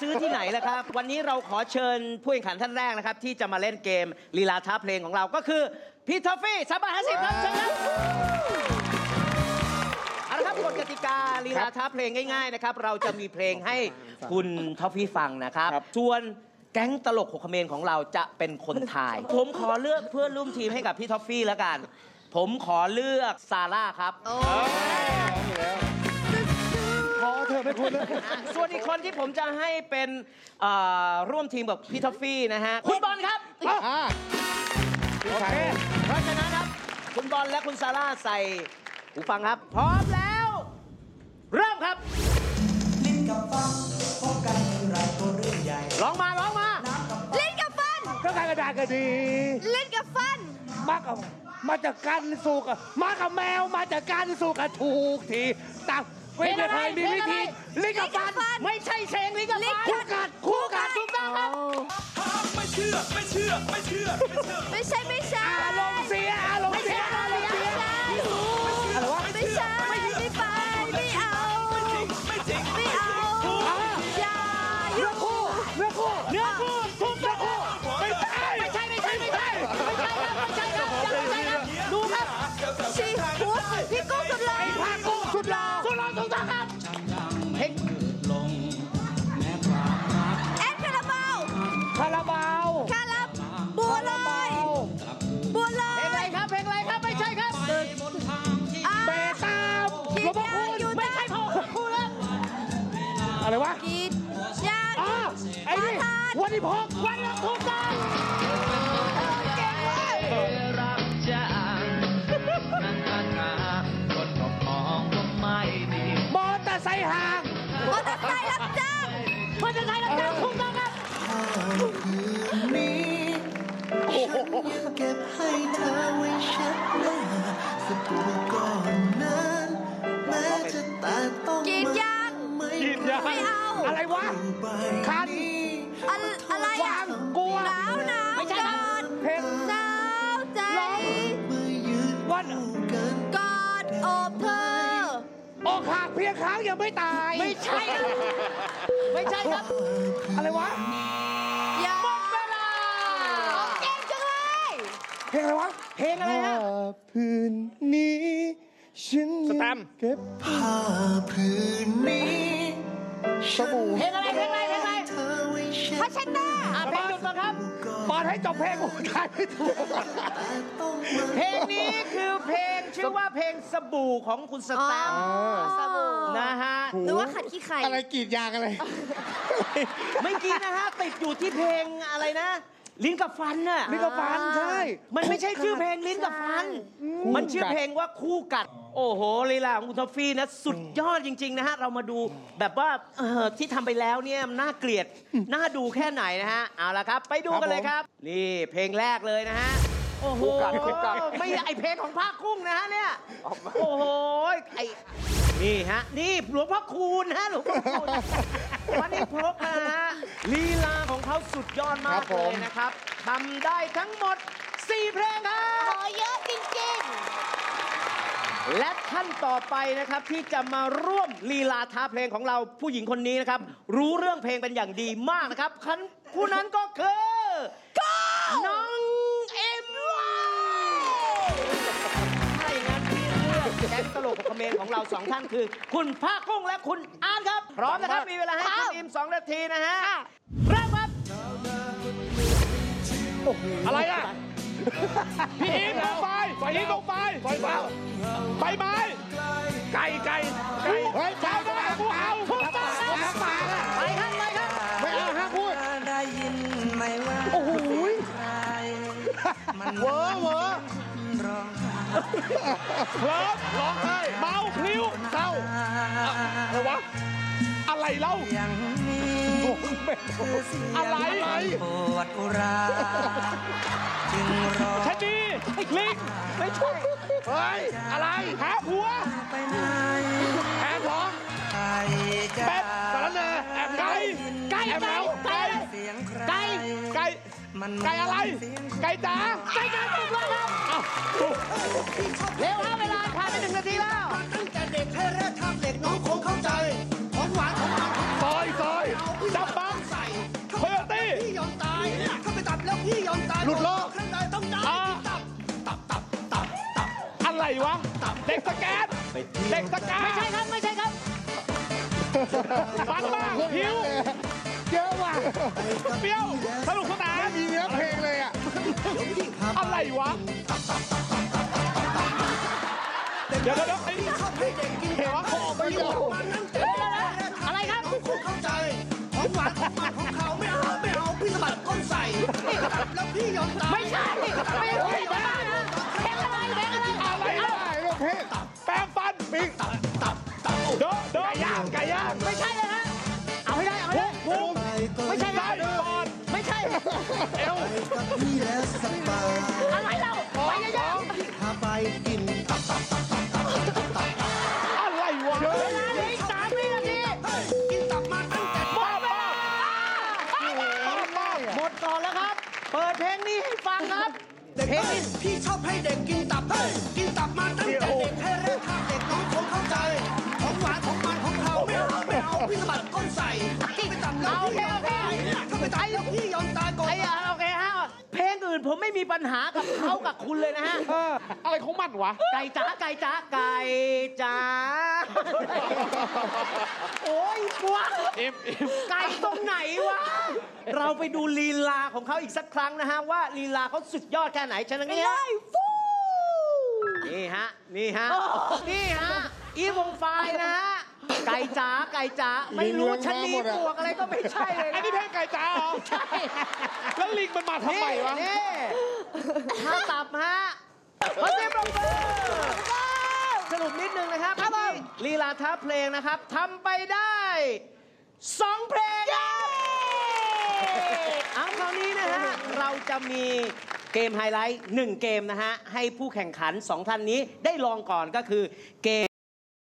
ซื้อที่ไหนล่ะครับ วันนี้เราขอเชิญผู้แข่งขันท่านแรกนะครับ ที่จะมาเล่นเกมลีลาท้าเพลงของเราก็คือพี่ทอฟฟี่สามบาทห้าสิบครับเชิญครับเอาละครับกฎกติกาลีลาท้าเพลงง่ายๆนะครับ เราจะมีเพลงให้คุณทอฟฟี่ฟังนะครับ ส่วนแก๊งตลกหกเขมรของเราจะเป็นคนทาย ผมขอเลือกเพื่อนร่วมทีมให้กับพี่ทอฟฟี่แล้วกัน ผมขอเลือกซาร่าครับพ อเธอไม่คุณนะส่วนอีกคนที่ผมจะให้เป็นเอ่อร่วมทีมกับพี่ท็อฟฟี่นะฮะ คุณบอลครับ อ่าโอเคเพราะฉะนั้นครับ คุณบอลและคุณซาร่าใส่หูฟังครับ พร้อมแล้ว เริ่มครับ ลิ้นกับฟันพบกันทีไรก็เรื่องใหญ่ร้องมาร้องมา เล่นกับฟันก็การกระดาษก็ดี เล่นกับฟัน มากับมาจากการสู่กับมากับแมวมาจากการสู่กับถูกทีต่า งไม่ไม่เคยมีวิธีลิ้นกับฟัน ไม่ใช่เพลงนี้กับลิ้นฟันคู่กัดคู่กัดถูกต้องครับ ไม่เชื่อไม่เชื่อไม่เชื่อไม่เชื่อ ไม่ใช่ไม่ใช่ 16 วันละถูกต้องเก่งมากรับจ้งนั้นปัญหารถก็มองก็ไม่ดีมอตอไซร่างมอตอไซรับจ้างมอตอไซรับจ้งถูกต้ครับนี้ฉันยังเก็บให้เธอไว้เช็ดหน้าสักตัวก่อนนั้นแม้จะแต่ต้องกินยังกินยังไม่เอา อะไรวะไปคันอะอะไรอะวางกลัวหนาวหนาวไม่ใช่ครับก่อนเพลงหนาวใจเมื่อยืนวันกันกอดโอบเธอ อกหักเพียงครั้งยังไม่ตาย ไม่ใช่ครับไม่ใช่ครับ อะไรวะ อย่าหมดเวลาเก่งจังเลย เพลงอะไรวะ เพลงอะไรฮะพื้นนี้ ฉันสแตมป์ เก็บ ผ้าผืนนี้ ฉันเพลงอะไรเพลงอะไรเพลงอะไรเธอไว้เช็ดพัชนาอะเพลงหยุดก่อนครับเปิดให้จบเพลงกูทายไม่ถูกต้องมาเพลงนี้คือเพลงชื่อว่าเพลงสบู่ของคุณสแตมป์สบู่นะฮะ หรือว่าขัดขี้ไข่อะไรกรีดยางอะไรเมื่อกี้นะฮะติดอยู่ที่เพลงอะไรนะ ลิ้นกับฟันน่ะนี่ก็ฟันใช่ มันไม่ใช่ชื่อเพลงลิ้นกับฟัน มันชื่อเพลงว่าคู่กัด โอ้โหลีลาของคุณทอฟฟี่นะสุดยอดจริง ๆ นะฮะ เรามาดูแบบว่าเอ่อที่ทำไปแล้วเนี่ยน่าเกลียดน่าดูแค่ไหนนะฮะ เอาละครับ ไปดูกันเลยครับ นี่เพลงแรกเลยนะฮะ โอ้โหไม่ไอเพลงของภาคกุ้งนะฮะเนี่ย โอ้โหไอนี่ฮะ นี่หลวงพ่อคูณฮะหลวงพ่อคูณวันนี้พบนะฮะลีลาของเขาสุดยอดมากเลยนะครับทำได้ทั้งหมด 4 เพลงครับโอ้เยอะจริง และท่านต่อไปนะครับที่จะมาร่วมลีลาท้าเพลงของเราผู้หญิงคนนี้นะครับ รู้เรื่องเพลงเป็นอย่างดีมากนะครับคันผู้นั้นก็คือน้องเอ็มถ้าอย่างนั้นที่เลือกแก๊งตลกของคอมเมนของเราสองท่านคือ คุณภาคกุ้งและคุณอาร์ตครับ พร้อมนะครับมีเวลาให้คุณอิมสองนาทีนะฮะเริ่มครับอะไรอะพี่อิมลง ไปพี่อิมลงไปไฟเปล่าไฟไม้ไก่ไก่ไก่เฮ้ยชาวนากูเอาทุกตาปาไปครับไปครับไม่เอาห้ามพูดได้ยินไหมว่าโอ้โหเวอร์เวอร์ร้องไห้เคลิ้มร้องไห้เมาพลิ้วเศร้าอะไรวะอะไรเล่า อย่างนี้คือเสียงอะไรปวดอุราจึงร้องชะนีลิงไม่ใช่เฮ้ยอะไรหาผัวไปไหนแอบร้องใครจะเป็ดสารแหน่แอบไก่ไก่แอบเหงาไก่เสียงใครไก่ไก่มันไก่อะไร ไก่จ๋าไก่จ๋าตกเลยครับอ้าวเร็วครับเวลาผ่านไปหนึ่งนาทีแล้วตั้งแต่เด็กให้แรกทำ แกนเด็กสแกนไม่ใช่ครับไม่ใช่ครับมันมากผิวเยอะว่ะเปรี้ยวสนุกสนานมีเนื้อเพลงเลยอะอะไรวะเดี๋ยวเดี๋ยวเดี๋ยวไอ้นี่เห็นวะไม่รู้อะไรครับเข้าใจของหวานของมันของเขาไม่เอาไม่เอาพี่สะบัดก้นใส่แล้วพี่ยอมตายไม่ใช่ไม่ใช่ เอวกับพี่แล้วสบายอะไรเราไปเยอะพาไปกินตับตับตับตับตับตับตับอะไรวะๆเวลาเหลืออีกสามวินาทีกินตับมาตั้งแต่บ้าบ้าบ้าหมดก่อนแล้วครับ เปิดเพลงนี้ให้ฟังครับเด็กเพลงเฮ้ยนี้พี่ชอบให้เด็กกินตับเฮ้ยกินตับมาตั้งแต่เด็กให้แรกข้าเด็กน้องคงเข้าใจของหวานของมันของเขาไม่เอาไม่เอาพี่สะบัดก้นใส่ไปตับแล้วพี่ยอมตายถ้าไปตายแล้วพี่ยอม ปัญหากับเขากับคุณเลยนะฮะเอออะไรของมันวะ ไก่จ๋าไก่จ๋าไก่จ๋าโอ้ยกลัวเอ็มเอ็มไก่ตรงไหนวะ เราไปดูลีลาของเขาอีกสักครั้งนะฮะ ว่าลีลาเขาสุดยอดแค่ไหนฉะนั้นเนี่ยนี่ฮะ นี่ฮะ นี่ฮะ อีวงไฟล์นะฮะ ไก่จ๋าไก่จ๋าไม่รู้ชะนีบวกอะไรก็ไม่ใช่เลยอันนะนี้เพลงไก่จ้าเหรอใช่แล้วลิงมันมาทำไมวะนี่ถ้าตับฮะขอเสียงปรบมือสรุปนิดนึงนะครับครับลีลาท้าเพลงนะครับทำไปได้สองเพลงครับเอาคราวนี้นะฮะเราจะมีเกมไฮไลท์หนึ่งเกมนะฮะให้ผู้แข่งขันสองท่านนี้ได้ลองก่อนก็คือเกม